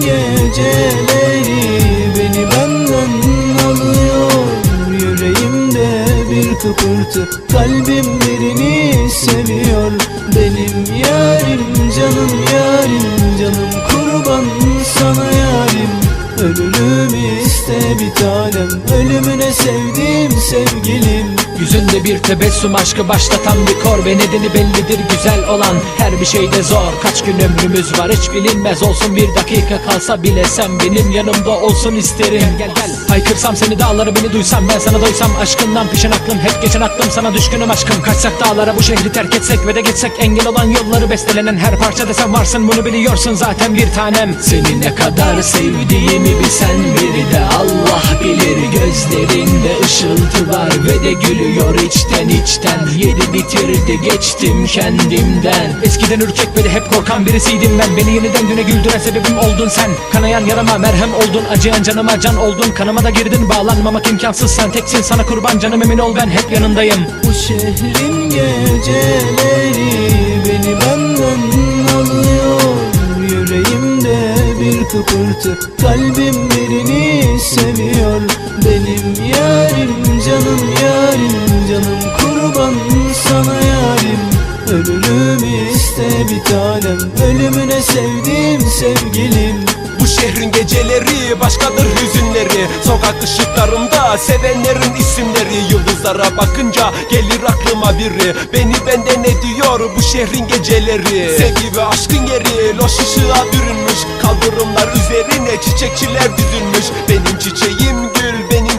geceleri beni benden alıyor. Yüreğimde bir kıpırtı kalbim birini seviyor. Benim yarim canım yarim canım kurban sana yarim. Ölürüm iste bir tanem ölümüne sevdiğim sevgilim Yüzünde bir tebessüm aşkı başlatan bir kor Ve nedeni bellidir güzel olan her bir şeyde zor. Kaç gün ömrümüz var hiç bilinmez olsun Bir dakika kalsa bile sen benim yanımda olsun isterim. Gel gel gel. Haykırsam seni dağları beni duysam Ben sana doysam aşkından pişen aklım Hep geçen aklım sana düşkünüm aşkım. Kaçsak dağlara bu şehri terk etsek ve de geçsek Engel olan yolları bestelenen her parçada sen varsın Bunu biliyorsun zaten bir tanem. Seni ne kadar sevdiğimi bilsen biri de Allah bilir Gözlerinde ışıltı var ve de gülüyor içten içten. Yedi bitirdi geçtim kendimden. Eskiden ürkek de hep korkan birisiydim ben. Beni yeniden güne güldüren sebebim oldun sen. Kanayan yarama merhem oldun acıyan canıma can oldun. Kanıma da girdin bağlanmamak imkansız sen. Teksin sana kurban canım emin ol ben hep yanındayım. Bu şehrin geceleri beni benden alıyor Yüreğimde bir kıpırtı kalbim birini seviyor. Benim yarim canım yarim canım kurban sana yarim. Ölürüm iste bir tanem. Ölümüne sevdiğim sevgilim. Bu şehrin geceleri başkadır hüzünleri. Sokak ışıklarında sevenlerin isimleri. Yıldızlara bakınca gelir aklıma biri. Beni benden ediyor bu şehrin geceleri? Sevgi ve aşkın yeri loş ışığa bürünmüş. Kaldırımlar üzerine çiçekçiler düzülmüş. Benim çiçeğim gül benim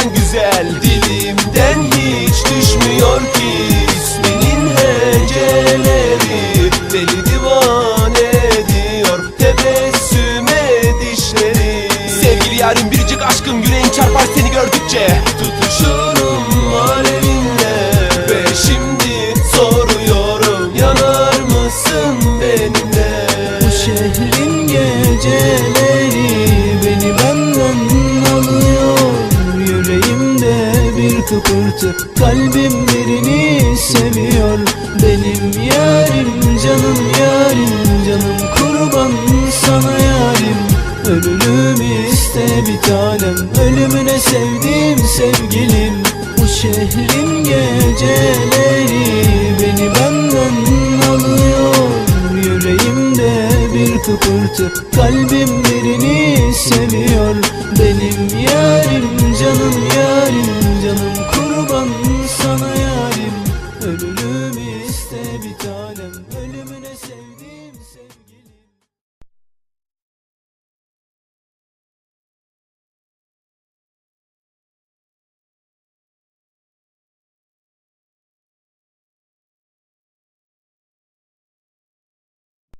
dünyadan güzel Dilimden hiç düşmüyor ki isminin heceleri. Deli divane ediyor tebessüm edişleri Sevgili yarim biricik aşkım yüreğin çarpar seni gördükçe. Tutuşurum alevinle bir kıpırtı kalbim birini seviyor. Benim yarim canım yarim canım kurban sana yarim. Ölürüm iste bir tanem ölümüne sevdiğim sevgilim. Bu şehrin geceleri beni benden alıyor. Yüreğimde bir kıpırtı kalbim birini seviyor. Benim yarim canım yarim canım